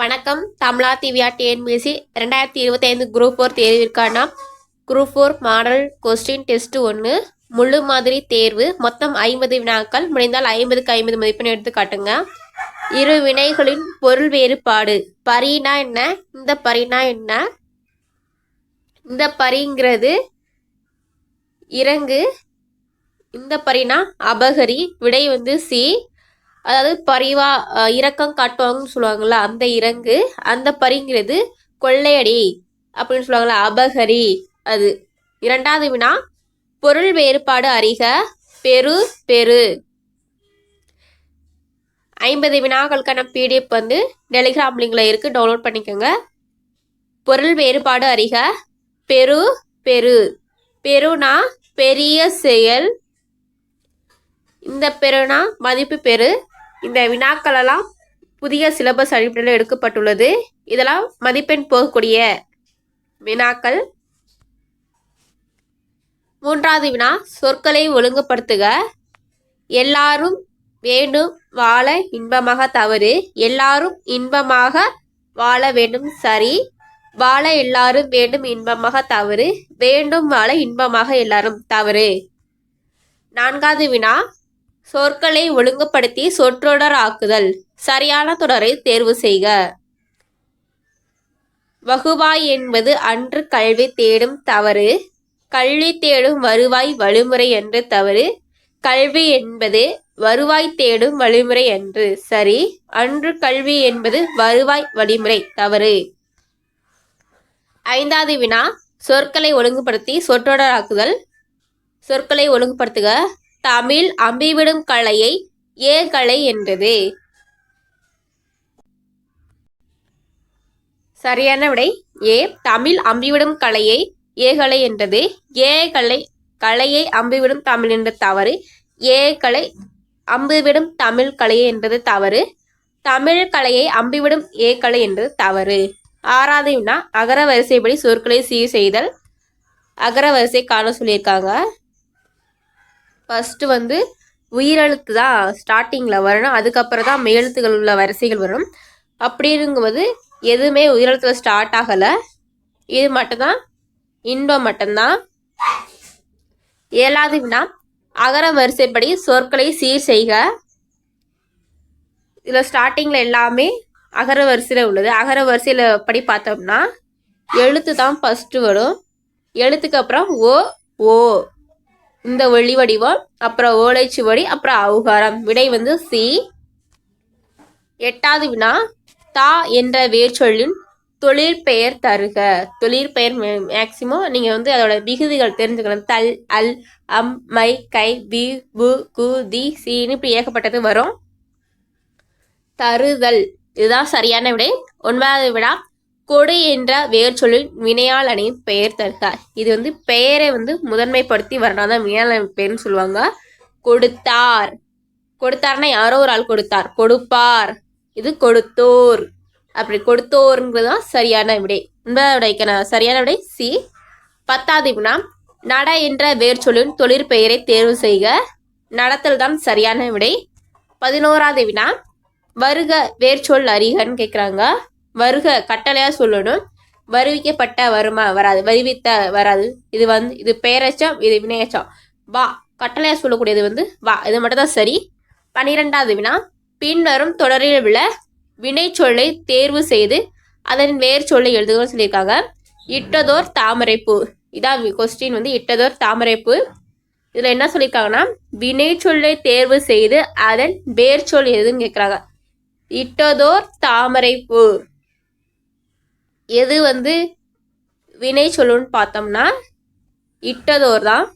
வணக்கம். தமிழா திவ்யா டிஎன்பிசி ரெண்டாயிரத்தி இருபத்தைந்து group four தேர்விற்கான group four model question test ஒன்று முழு மாதிரி தேர்வு. மொத்தம் ஐம்பது வினாக்கள். முடிந்தால் ஐம்பதுக்கு ஐம்பது மதிப்பெண் எடுத்து காட்டுங்க. இரு வினைகளின் பொருள் வேறுபாடு. பரினா என்ன? இந்த பரினா என்ன? இந்த பரிங்கிறது இறங்கு. இந்த பரினா அபகரி. விடை வந்து சி. அதாவது பரிவா இரக்கம் காட்டுவாங்கன்னு சொல்லுவாங்கள்ல அந்த இறங்கு அந்த பரிங்கிறது கொள்ளையடி அப்படின்னு சொல்லுவாங்கள்ல அபகரி அது. இரண்டாவது வினா பொருள் வேறுபாடு அறிக பெரு பெரு. ஐம்பது வினாக்களுக்கான பிடிஎஃப் வந்து டெலிகிராம் லிங்கில் இருக்கு டவுன்லோட் பண்ணிக்கோங்க. பொருள் வேறுபாடு அறிக பெரு பெரு. பெருனா பெரிய செயல் இந்த பெருனா மதிப்பு பெரு இந்த வினாக்களெல்லாம் புதிய சிலபஸ் அடிப்படையில் எடுக்கப்பட்டுள்ளது. இதெல்லாம் மதிப்பெண் போகக்கூடிய வினாக்கள். மூன்றாவது வினா சொற்களை ஒழுங்குபடுத்துக. எல்லாரும் வேண்டும் வாழ இன்பமாக தவறு. எல்லாரும் இன்பமாக வாழ வேண்டும் சரி. வாழ எல்லாரும் வேண்டும் இன்பமாக தவறு. வேண்டும் வாழ இன்பமாக எல்லாரும் தவறு. நான்காவது வினா சொற்களை ஒழுங்குபடுத்தி சொற்றொடர் ஆக்குதல் சரியான தொடரை தேர்வு செய்க. வகுவாய் என்பது அன்று கல்வி தேடும் தவறு கல்வி தேடும் வருவாய் வழிமுறை என்று தவறு கல்வி என்பது வருவாய் தேடும் வழிமுறை என்று. சரி அன்று கல்வி என்பது வருவாய் வழிமுறை தவறு. ஐந்தாவது வினா சொற்களை ஒழுங்குபடுத்தி சொற்றொடராக்குதல். சொற்களை ஒழுங்குபடுத்துக. தமிழ் அம்பிவிடும் கலையை ஏகலை என்றது. சரியான விடை ஏ. தமிழ் அம்பிவிடும் கலையை ஏகலை என்றது. ஏ கலை கலையை அம்பிவிடும் தமிழ் என்ற தவறு. ஏ கலை அம்பிவிடும் தமிழ் கலையை என்றது தவறு. தமிழ் கலையை அம்பிவிடும் ஏ கலை என்றது தவறு. ஆறாவது வினா அகர வரிசைப்படி சொற்களை சீர் செய்தல் அகர வரிசை காண சொல்லியிருக்காங்க. ஃபஸ்ட்டு வந்து உயிரெழுத்து தான் ஸ்டார்டிங்கில் வரணும். அதுக்கப்புறம் தான் மேலெழுத்துகள் உள்ள வரிசைகள் வரும். அப்படிங்கும்போது எதுவுமே உயிரெழுத்தில் ஸ்டார்ட் ஆகலை. இது மட்டும்தான். இன்பம் மட்டும்தான். ஏழாவது வினா அகர வரிசைப்படி சொற்களை சீர் செய்க. இதில் ஸ்டார்டிங்கில் எல்லாமே அகர வரிசையில் உள்ளது. அகர வரிசையில் படி பார்த்தோம்னா எழுத்து தான் ஃபஸ்ட்டு வரும். எழுத்துக்கு அப்புறம் ஓ ஓ. இந்த ஒளி வடிவம் அப்புறம் ஓலைச்சுவடி அப்புறம் அவுகாரம். விடை வந்து சி. எட்டாவது வினா தா என்ற வேர்ச்சொல்லின் தொழிற்பெயர் தருக. தொழிற்பெயர் மேக்சிமம் நீங்கள் வந்து அதோட விகுதிகள் தெரிஞ்சுக்கணும். தல் அல் அம் மை கை பி பு கு தி சீன்னு இப்படி ஏகப்பட்டது வரும். தருதல். இதுதான் சரியான விடை. ஒன்பதாவது விடா கொடு என்ற வேர்ச்சொல்லின் வினையால் அணியின் பெயர் தருக. இது வந்து பெயரை வந்து முதன்மைப்படுத்தி வரணாதான் வினையால் அணி பெயர்னு சொல்லுவாங்க. கொடுத்தார். கொடுத்தார்னா யாரோ ஒரு ஆள் கொடுத்தார். கொடுப்பார். இது கொடுத்தோர். அப்படி கொடுத்தோருங்கிறது தான் சரியான விடை. ஒன்பதாவது சரியான விடை சி. பத்தாவது வினா நட என்ற வேர்ச்சொல்லின் தொழிற்பெயரை தேர்வு செய்க. நடத்தல் தான் சரியான விடை. பதினோராவது வினா வருக வேர்ச்சொல் அறிகன்னு கேட்குறாங்க வருக கட்டளையாக சொல்லணும். வருவிக்கப்பட்ட வருமா வராது. வருவித்த வராது. இது வந்து இது பெயரச்சம் இது வினையச்சம் வா கட்டளையாக சொல்லக்கூடியது வந்து வா. இது மட்டும் தான் சரி. பன்னிரெண்டாவது வினா பின்வரும் தொடரில் உள்ள வினைச்சொல்லை தேர்வு செய்து அதன் வேர் சொல்லை எழுதுகிறோம் சொல்லியிருக்காங்க. இட்டதோர் தாமரைப்பூ. இதான் கொஸ்டின் வந்து இட்டதோர் தாமரைப்பூ. இதில் என்ன சொல்லியிருக்காங்கன்னா வினைச்சொல்லை தேர்வு செய்து அதன் வேர் சொல் எதுன்னு கேட்குறாங்க இட்டதோர் தாமரைப்பூ. எது வந்து வினை சொல்லுன்னு பார்த்தோம்னா இட்டதோர் தான்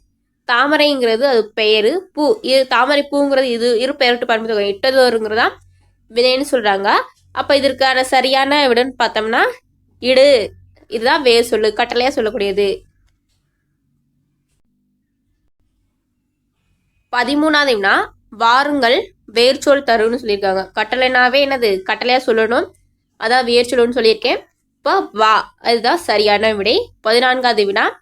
தாமரைங்கிறது அது பெயர். பூ இது தாமரை பூங்கிறது இது இரு பெயர்ட்டு பயன்படுத்துவாங்க இட்டதோருங்கிறது தான் வினைன்னு சொல்கிறாங்க அப்போ இதற்கான சரியான விடன்னு பார்த்தோம்னா இடு. இதுதான் வேர் சொல்லு கட்டளையாக சொல்லக்கூடியது. பதிமூணாவது வினா வாருங்கள் வேர்ச்சொல் தருன்னு சொல்லியிருக்காங்க. கட்டளைனாவே என்னது? கட்டளையாக சொல்லணும். அதான் வேர்ச்சொல்லுன்னு சொல்லியிருக்கேன். இப்போ வா. அதுதான் சரியான விடை. பதினான்காவது வினா.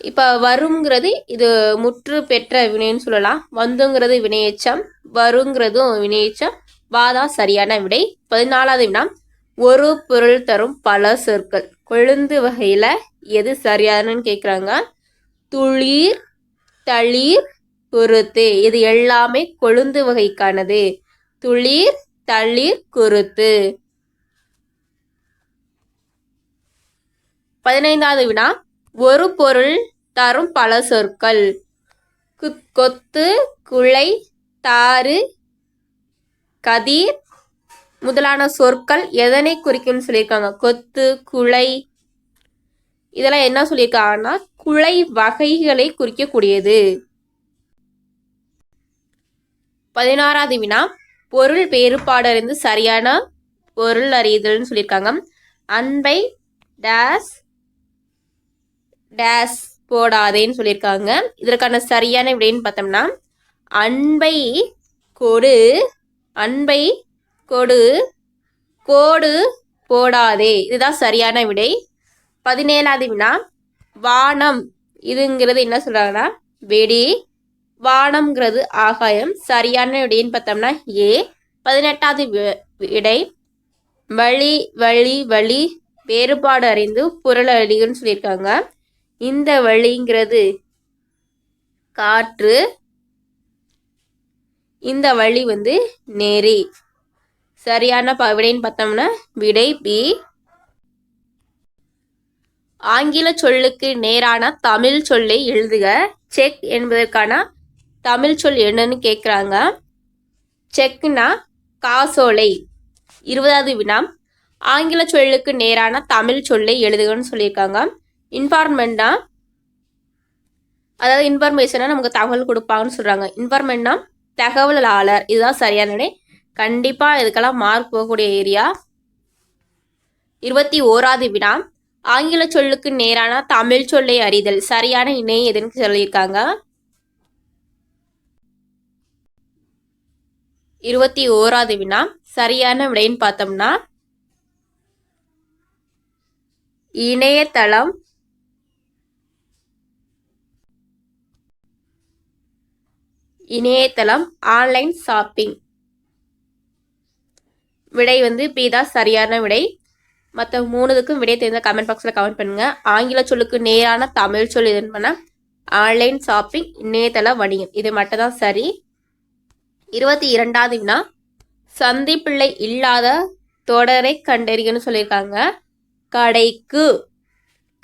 இப்போ வருங்கிறது இது முற்று பெற்ற வினைன்னு சொல்லலாம். வந்துங்கிறது வினையச்சம் வருங்கிறதும் வினையெச்சம் வாதான் சரியான விடை. பதினாலாவது வினா. ஒரு பொருள் தரும் பல சொற்கள். கொழுந்து வகையில் எது சரியானன்னு கேட்குறாங்க துளிர் தளிர் குருத்து. இது எல்லாமே கொழுந்து வகைக்கானது. துளிர் தளிர் குருத்து. பதினைந்தாவது வினா. ஒரு பொருள் தரும் பல சொற்கள். குத்- கொத்து குழை தாறு கதிர் முதலான சொற்கள் எதனை குறிக்கும்னு சொல்லியிருக்காங்க? கொத்து குழை. இதெல்லாம் என்ன சொல்லியிருக்காங்கன்னா குழை வகைகளை குறிக்கக்கூடியது. பதினாறாவது வினா. பொருள் வேறுபாடறிந்து சரியான பொருள் அறியுதல்னு சொல்லியிருக்காங்க. அன்பை டேஸ் டேஸ் போடாதேன்னு சொல்லியிருக்காங்க. இதற்கான சரியான விடைன்னு பார்த்தோம்னா அன்பை கொடு அன்பை கொடு கோடு போடாதே. இதுதான் சரியான விடை. பதினேழாவது வினா வானம். இதுங்கிறது என்ன சொல்கிறாங்கன்னா வெடி. வானம்ங்கிறது ஆகாயம். சரியான விடைன்னு பார்த்தோம்னா ஏ. பதினெட்டாவது விடை. வழி வழி வழி. வேறுபாடு அறிந்து பொருள் அழிகுன்னு சொல்லியிருக்காங்க. இந்த வழிங்கிறது காற்று இந்த வழி வந்து நெறி. சரியான ப விடைன்னு பார்த்தோம்னா விடை பி ஆங்கில சொல்லுக்கு நேரான தமிழ் சொல்லை எழுதுக. செக் என்பதற்கான தமிழ் சொல் என்னன்னு கேட்குறாங்க செக்னா காசோலை. இருபதாவது வினா ஆங்கில சொல்லுக்கு நேரான தமிழ் சொல்லை எழுதுகன்னு சொல்லியிருக்காங்க. இன்ஃபார்மெண்ட்னா அதாவது இன்ஃபர்மேஷனாக நமக்கு தகவல் கொடுப்பாங்கன்னு சொல்கிறாங்க இன்ஃபார்மெண்ட்னா தகவலாளர். இதுதான் சரியான கண்டிப்பாக இதுக்கெல்லாம் மார்க் போகக்கூடிய ஏரியா இருபத்தி ஓராது வினா. ஆங்கில சொல்லுக்கு நேரான தமிழ் சொல்லை அறிதல். சரியான இணை எதுன்னு சொல்லியிருக்காங்க. இருபத்தி ஓராது வினா. சரியான விடைன்னு பார்த்தோம்னா இணையதளம் இணையதளம் ஆன்லைன் ஷாப்பிங். விடை வந்து பி தான் சரியான விடை. மற்ற மூணுதுக்கும் விடை தெரிந்த கமெண்ட் பாக்ஸில் கமெண்ட் பண்ணுங்கள் ஆங்கில சொல்லுக்கு நேரான தமிழ் சொல் எதுன்னு பண்ணால் ஆன்லைன் ஷாப்பிங் இணையதள வணிகம். இது மட்டும் தான் சரி. இருபத்தி இரண்டாவது வினா சந்திப்பிள்ளை இல்லாத தொடரை கண்டறிகன்னு சொல்லியிருக்காங்க. கடைக்கு.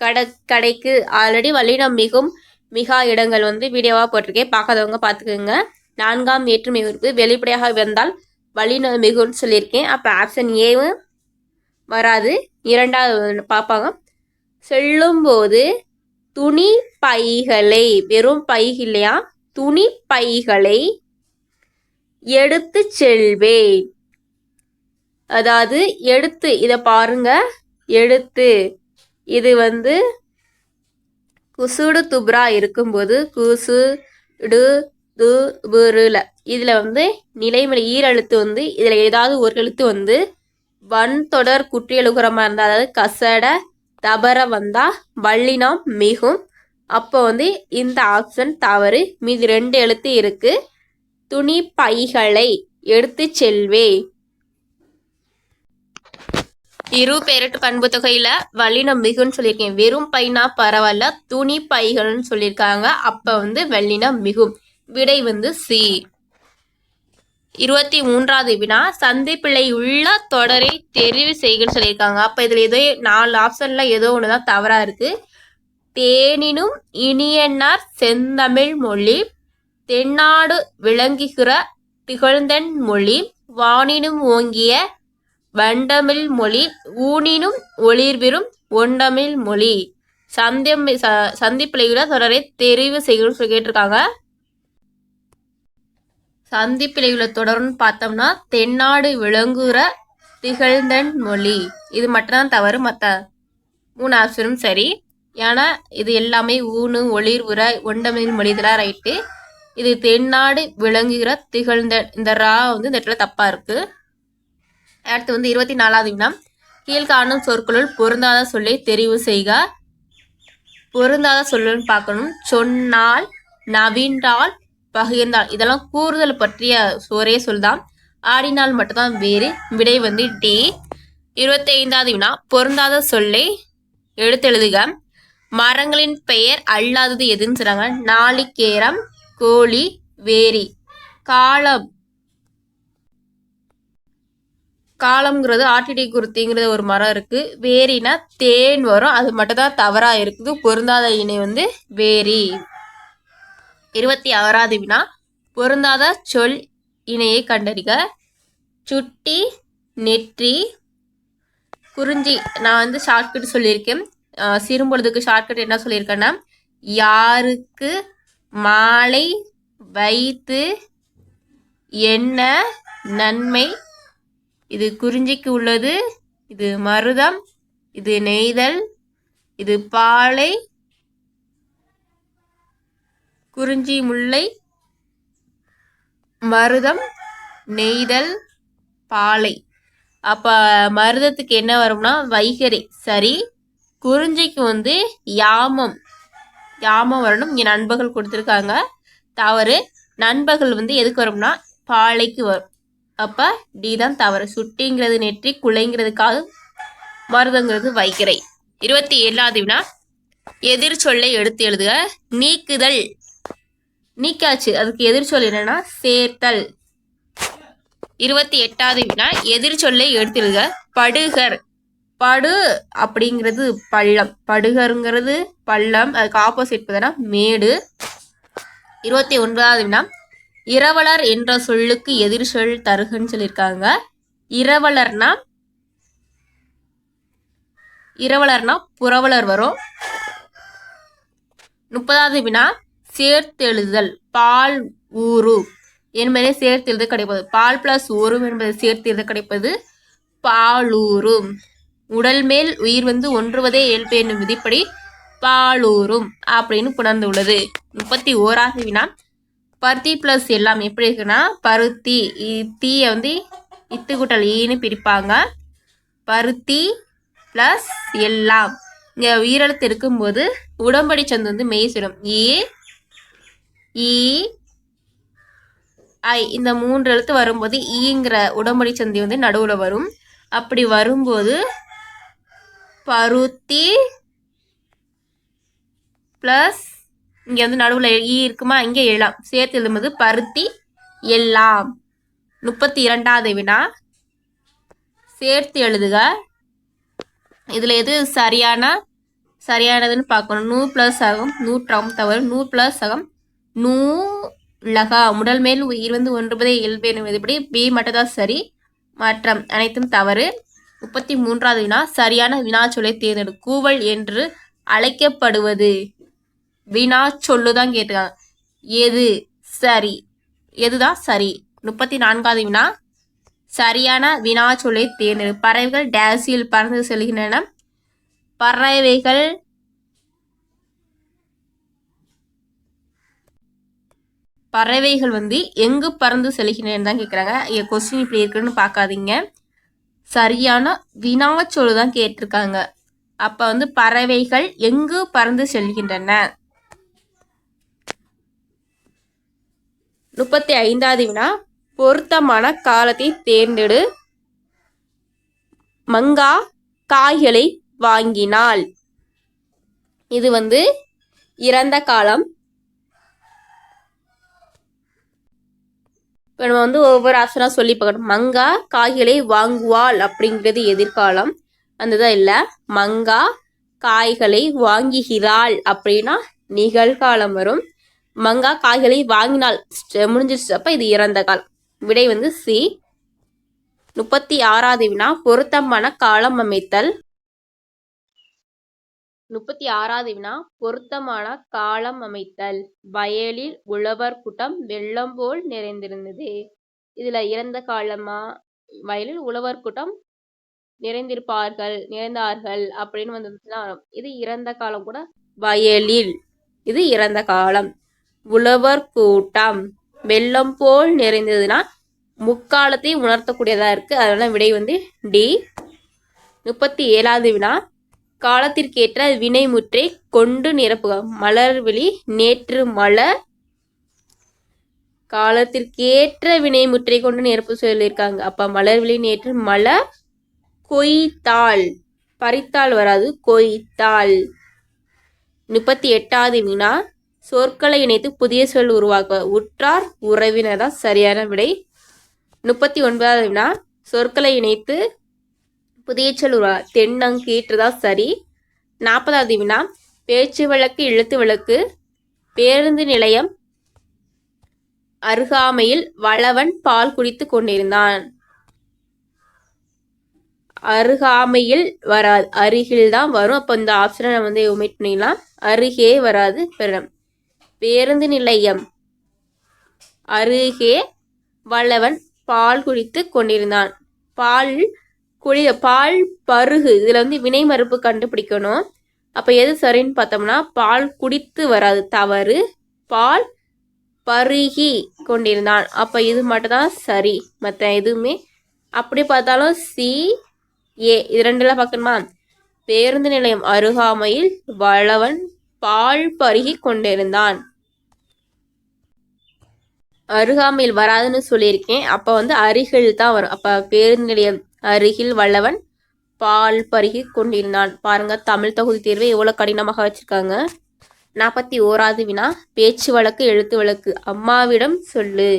கடை கடைக்கு. ஆல்ரெடி வல்லினம் மிகவும் மிகா இடங்கள் வந்து வீடியோவாக போட்டிருக்கேன். பார்க்காதவங்க பார்த்துக்கோங்க. நான்காம் ஏற்றுமை உறுப்பு வெளிப்படையாக வந்தால் வழி மிகுன்னு சொல்லியிருக்கேன். அப்போ ஆப்ஷன் ஏவும் வராது. இரண்டாவது பார்ப்பாங்க. செல்லும்போது துணி பைகளை வெறும் பைக இல்லையா? துணி பைகளை எடுத்து செல்வேன். அதாவது எடுத்து இதை பாருங்க. எடுத்து இது வந்து குசுடு துப்ரா இருக்கும்போது குசு டு து புருல இதில் வந்து நிலைமலை ஈரெழுத்து வந்து இதில் ஏதாவது ஒரு எழுத்து வந்து வன் தொடர் குற்றியலுகரமாக இருந்தால் அதாவது கசட தபர வந்தால் வள்ளினம் மிகும். அப்போ வந்து இந்த ஆப்ஷன் தவறு. மீதி ரெண்டு எழுத்து இருக்குது துணி பைகளை எடுத்து செல்வே. இரு பெருட்டு பண்பு தொகையில வல்லினம் மிகுன்னு சொல்லியிருக்கேன். வெறும் பைனா பரவாயில்ல துணி பைகள்னு சொல்லியிருக்காங்க. அப்ப வந்து வெள்ளினம் மிகும் விடை வந்து சி. இருபத்தி மூன்றாவது வினா சந்திப்பிள்ளை உள்ள தொடரை தெரிவு செய்கன்னு சொல்லியிருக்காங்க. அப்ப இதுல ஏதோ நாலு ஆப்ஷன்ல ஏதோ ஒண்ணுதான் தவறா இருக்கு. தேனினும் இனியன்னார் செந்தமிழ் மொழி தென்னாடு விளங்குகிற திகழ்ந்தன் மொழி வானினும் ஓங்கிய வண்டமிழ் மொழி ஊனினும் ஒளிர்விரும் ஒண்டமிழ் மொழி. சந்தியம் ச- சந்திப்பிழையுள்ள தொடரை தெரிவு செய்யணும்னு சொல்லி கேட்டிருக்காங்க. சந்திப்பிழையுள்ள தொடர்னு பார்த்தோம்னா தென்னாடு விளங்குற திகழ்ந்தன் மொழி. இது மட்டும்தான் தவறு மற்ற மூணு ஆப்ஷனும் சரி. ஏன்னா இது எல்லாமே ஊனு ஒளிர் உர ஒண்டமிழ் மொழி இதெல்லாம் ரைட்டு இது தென்னாடு விளங்குகிற திகழ்ந்த இந்த ரா வந்து இந்த இடத்துல தப்பாக இருக்குது அடுத்து வந்து இருபத்தி நாலாவது வினா கீழ்காணும் சொற்களுள் பொருந்தாத சொல்லை தெரிவு செய்க. பொருந்தாத சொல்லுன்னு பார்க்கணும். சொன்னால் நவீன்றால் பகிர்ந்தால். இதெல்லாம் கூறுதல் பற்றிய ஒரே சொல் தான் ஆடினால் மட்டும்தான் வேறு. விடை வந்து டி. இருபத்தி ஐந்தாவது வினா பொருந்தாத சொல்லை எடுத்தெழுதுக. மரங்களின் பெயர் அல்லாதது எதுன்னு சொல்கிறாங்க நாளிகேரம் கோழி வேரி. காலம். காலம்ங்கிறது ஆட்டிடி குருத்திங்கிறது ஒரு மரம் இருக்கு. வேரினா தேன் வரும். அது மட்டும் தான் தவறா இருக்குது. பொருந்தாத இணை வந்து வேரி. இருபத்தி ஆறாவது வினா. பொருந்தாத சொல் இணையை கண்டறிக. சுட்டி நெற்றி குறிஞ்சி. நான் வந்து ஷார்ட்கட் சொல்லியிருக்கேன். சிறும்பொழுதுக்கு ஷார்ட்கட் என்ன சொல்லியிருக்கேன்னா யாருக்கு மாலை வைத்து என்ன நன்மை இது குறிஞ்சிக்கு உள்ளது. இது மருதம். இது நெய்தல். இது பாலை. குறிஞ்சி முல்லை. மருதம். நெய்தல். பாலை. அப்போ மருதத்துக்கு என்ன வரும்னா வைகரை சரி. குறிஞ்சிக்கு வந்து யாமம். யாமம் வரணும். இங்கே நண்பர்கள் கொடுத்துருக்காங்க. தவறு. நண்பர்கள் வந்து எதுக்கு வரும்னா பாலைக்கு வரும். அப்போ டி தான் தவறு. சுட்டிங்கிறது நெற்றி குலைங்கிறதுக்காக மருதங்கிறது வைக்கிறை. இருபத்தி ஏழாவது வினா. எதிர் சொல்லை எடுத்து எழுதுக. நீக்குதல். நீக்காச்சு. அதுக்கு எதிர்ச்சொல் என்னன்னா சேர்த்தல். இருபத்தி எட்டாவது வினா. எதிர் சொல்லை எழுதுக. படுகர். படு அப்படிங்கிறது பள்ளம். படுகருங்கிறது பள்ளம். அதுக்கு ஆப்போசிட் பார்த்தா மேடு. இருபத்தி ஒன்பதாவது வினா. இரவலர் என்ற சொல்லுக்கு எதிர் சொல் தருகன்னு சொல்லியிருக்காங்க இரவலர்னா இரவலர்னா புறவலர் வரும். முப்பதாவது வினா சேர்த்தெழுதல் பால் ஊரு என்பதை சேர்த்தெழுத கிடைப்பது. பால் பிளஸ் ஊரும் என்பதை சேர்த்தெழுத கிடைப்பது பாலூரும் உடல் மேல் உயிர் வந்து ஒன்றுவதே இயல்பு என்னும் விதிப்படி பாலூரும் அப்படின்னு புணர்ந்துள்ளது. முப்பத்தி ஓராவது வினா பருத்தி ப்ளஸ் எல்லாம் எப்படி இருக்குன்னா பருத்தி இ- தீயை வந்து இத்து கூட்டல் ஈன்னு பிரிப்பாங்க. பருத்தி ப்ளஸ் எல்லாம். இங்கே உயிரெழுத்து இருக்கும்போது உடம்படி சந்து வந்து மெய் சொல்லும் ஏ ஈ ஐ. இந்த மூன்று எழுத்து வரும்போது ஈங்கிற உடம்படி சந்தி வந்து நடுவில் வரும். அப்படி வரும்போது பருத்தி ப்ளஸ் இங்கே வந்து நடுவில் ஈ இருக்குமா? இங்கே எழலாம் சேர்த்து எழுதும்போது பருத்தி எல்லாம் முப்பத்தி இரண்டாவது வினா. சேர்த்து எழுதுக. இதில் எது சரியான சரியானதுன்னு பார்க்கணும். நூ ப்ளஸ் ஆகும் நூற்றாம் தவறு. நூ ப்ளஸ் ஆகும் நூ லகா. உடல் மேல் உயிர் வந்து ஒன்றுபதே இயல்பு எனும் பி மட்டும்தான் சரி. மாற்றம் அனைத்தும் தவறு. முப்பத்தி மூன்றாவது வினா. சரியான வினாச்சொல்லை தேர்ந்தெடு. கூவல் என்று அழைக்கப்படுவது. வினா சொல்லுதான் கேட்டுக்காங்க. எது? சரி. எதுதான்? சரி. முப்பத்தி நான்காவது வினா சரியான வினாச்சொல்லை தேர்ந்தெடு. பறவைகள் டேசியில் பறந்து செல்கின்றன. பறவைகள் பறவைகள் வந்து எங்கு பறந்து செல்கின்றன தான் கேட்குறாங்க கொஸ்டின் இப்படி இருக்குன்னு பார்க்காதீங்க. சரியான வினாச்சொல்லு தான் கேட்டிருக்காங்க. அப்போ வந்து பறவைகள் எங்கு பறந்து செல்கின்றன? முப்பத்தி ஐந்தாவது வினா பொருத்தமான காலத்தை தேர்ந்தெடு. மங்கா காய்களை வாங்கினாள். இது வந்து இறந்த காலம். இப்போ நம்ம வந்து ஒவ்வொரு ஆப்ஷனாக சொல்லி பார்க்கணும். மங்கா காய்களை வாங்குவாள் அப்படிங்கிறது எதிர்காலம். அந்ததான் இல்லை. மங்கா காய்களை வாங்குகிறாள் அப்படின்னா நிகழ்காலம் வரும். மங்கா காய்களை வாங்கினால். முடிஞ்சிருச்சப்ப முடிஞ்சிருச்சு. அப்போ இது இறந்த காலம் விடை வந்து சி. முப்பத்தி ஆறாவது வினா பொருத்தமான காலம் அமைத்தல். முப்பத்தி ஆறாவது வினா பொருத்தமான காலம் அமைத்தல். வயலில் உழவர் கூட்டம் வெள்ளம் போல் நிறைந்திருந்தது. இதுல இறந்த காலமா? வயலில் உழவர் கூட்டம் நிறைந்திருப்பார்கள் நிறைந்தார்கள் அப்படின்னு வந்துச்சுன்னா இது இறந்த காலம் கூட. வயலில் இது இறந்த காலம். உழவர் கூட்டம். வெள்ளம் போல் நிறைந்ததுன்னா முக்காலத்தை உணர்த்தக்கூடியதாக இருக்குது அதனால் விடை வந்து டி. முப்பத்தி ஏழாவது வினா. காலத்திற்கேற்ற வினைமுற்றை கொண்டு நிரப்புக. மலர்விழி நேற்று மலர் காலத்திற்கேற்ற வினைமுற்றை கொண்டு நிரப்பு சொல்லியிருக்காங்க. அப்போ மலர்விழி நேற்று மலர் கொய்த்தாள் பறித்தாள் வராது. கொய்த்தாள் முப்பத்தி எட்டாவது வினா. சொற்களை இணைத்து புதிய சொல் உருவாக்க உற்றார் உறவினர் தான் சரியான விடை. முப்பத்தி ஒன்பதாவது வினா சொற்களை இணைத்து புதிய சொல் உருவா தென்னங்கீற்று தான் சரி. நாற்பதாவது வினா பேச்சு வழக்கு எழுத்து வழக்கு பேருந்து நிலையம் அருகாமையில் வளவன் பால் குடித்து கொண்டிருந்தான். அருகாமையில் வராது அருகில் தான் வரும். அப்போ இந்த ஆப்ஷனை நம்ம வந்து ஒமிட் பண்ணிடலாம். அருகே வராது பெறம் பேருந்து நிலையம். அருகே வல்லவன் பால் குடித்து கொண்டிருந்தான். பால் குடி பால் பருகு இதில் வந்து வினை மறுப்பு கண்டுபிடிக்கணும். அப்போ எது சரின்னு பார்த்தோம்னா பால் குடித்து வராது தவறு. பால் பருகி கொண்டிருந்தான். அப்போ இது மட்டும்தான் சரி. மற்ற எதுவுமே அப்படி பார்த்தாலும் சி ஏ இது ரெண்டுலாம் பார்க்கணுமா? பேருந்து நிலையம் அருகாமையில் வளவன் பால் பருகி கொண்டிருந்தான். அருகாமையில் வராதுன்னு சொல்லியிருக்கேன். அப்போ வந்து அருகில் தான் வரும். அப்போ பேருந்து நிலையம் அருகில் வல்லவன் பால் பருகி கொண்டிருந்தான். பாருங்க தமிழ் தொகுதி தேர்வை எவ்வளோ கடினமாக வச்சுருக்காங்க. நாற்பத்தி ஓராது வினா பேச்சு வழக்கு எழுத்து வழக்கு. அம்மாவிடம் சொல்லு.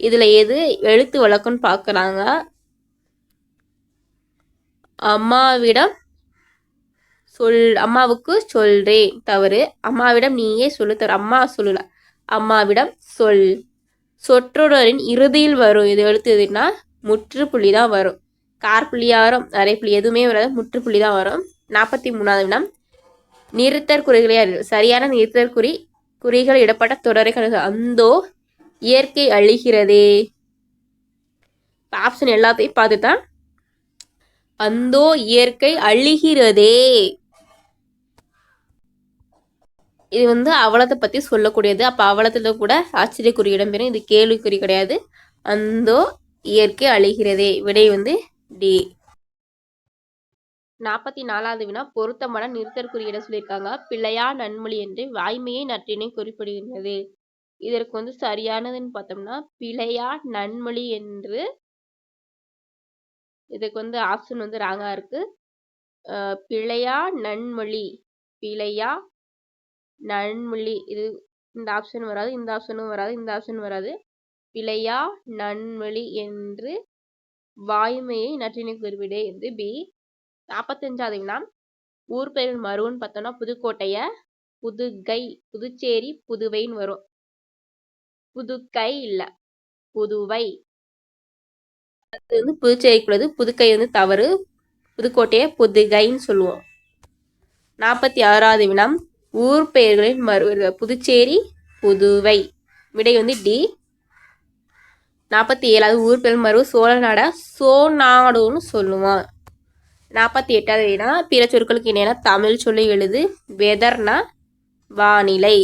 இதில் எது எழுத்து வழக்குன்னு பார்க்குறாங்க அம்மாவிடம் சொல் அம்மாவுக்கு சொல்றேன் தவறு. அம்மாவிடம் நீயே சொல்லு. தவறு. அம்மா சொல்லல. அம்மாவிடம் சொல். சொற்றொடரின் இறுதியில் வரும். இது எழுத்துதுன்னா முற்றுப்புள்ளி தான் வரும். கார்புள்ளியாரம் அரைப்புள்ளி எதுவுமே வராது. முற்றுப்புள்ளி தான் வரும். நாற்பத்தி மூணாவது வினம் நிறுத்தற் குறிகளே சரியான நிறுத்தற் குறி குறிகள் இடப்பட்ட தொடரைகள் அந்தோ இயற்கை அழிகிறதே. ஆப்ஷன் எல்லாத்தையும் பார்த்து தான் அந்தோ இயற்கை அழிகிறதே. இது வந்து அவலத்தை பற்றி சொல்லக்கூடியது. அப்போ அவலத்தில் கூட ஆச்சரியக்குறி இடம்பெறும். இது கேள்விக்குறி கிடையாது. அந்தோ இயற்கை அழிகிறதே. விடை வந்து டி. நாற்பத்தி நாலாவது வினா பொருத்தமான இடம் சொல்லியிருக்காங்க. பிள்ளையா நன்மொழி என்று வாய்மையை நற்றினை குறிப்பிடுகின்றது. இதற்கு வந்து சரியானதுன்னு பார்த்தோம்னா பிழையா நன்மொழி என்று இதுக்கு வந்து ஆப்ஷன் வந்து ராங்காக இருக்குது பிழையா நன்மொழி பிழையா நன்மொழி இது இந்த ஆப்ஷன் வராது இந்த ஆப்ஷனும் வராது இந்த ஆப்ஷன் வராது. பிழையா நன்மொழி என்று வாய்மையை நற்றினை குறிப்பிடு என்று பி. நாற்பத்தஞ்சாவது வினா ஊர் பெயர் மருவன் பார்த்தோம்னா புதுக்கோட்டைய புதுகை புதுச்சேரி புதுவைன்னு வரும். புதுக்கை இல்லை புதுவை. அது வந்து புதுச்சேரிக்குள்ளது புதுக்கை வந்து தவறு புதுக்கோட்டையை புதுகைன்னு சொல்லுவோம். நாற்பத்தி ஆறாவது வினம் ஊர் பெயர்களின் மறு புதுச்சேரி புதுவை. விடை வந்து டி. நாற்பத்தி ஏழாவது ஊர் பெயர் மறு சோழநாடா சோநாடுன்னு சொல்லுவோம் நாற்பத்தி எட்டாவது வினா பிற சொற்களுக்கு இணையான தமிழ் சொல்லி எழுது வெதர்னா வானிலை.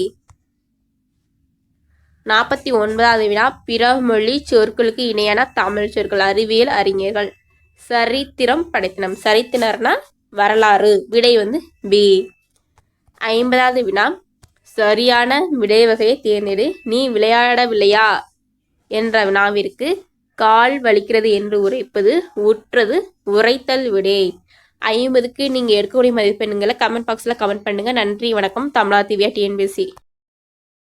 நாற்பத்தி ஒன்பதாவது வினா பிற மொழி சொற்களுக்கு இணையான தமிழ் சொற்கள் அறிவியல் அறிஞர்கள். சரித்திரம் படைத்தனம். சரித்தினர்னா வரலாறு. விடை வந்து பி. ஐம்பதாவது வினா. சரியான விடை வகையை தேர்ந்தெடு. நீ விளையாடவில்லையா? என்ற வினாவிற்கு கால் வலிக்கிறது என்று உரைப்பது உற்றது உரைத்தல் விடை. ஐம்பதுக்கு நீங்கள் எடுக்கக்கூடிய மதிப்பெண்களை கமெண்ட் பாக்ஸில் கமெண்ட் பண்ணுங்கள் நன்றி வணக்கம். தமிழா திவ்யா டிஎன்பிசி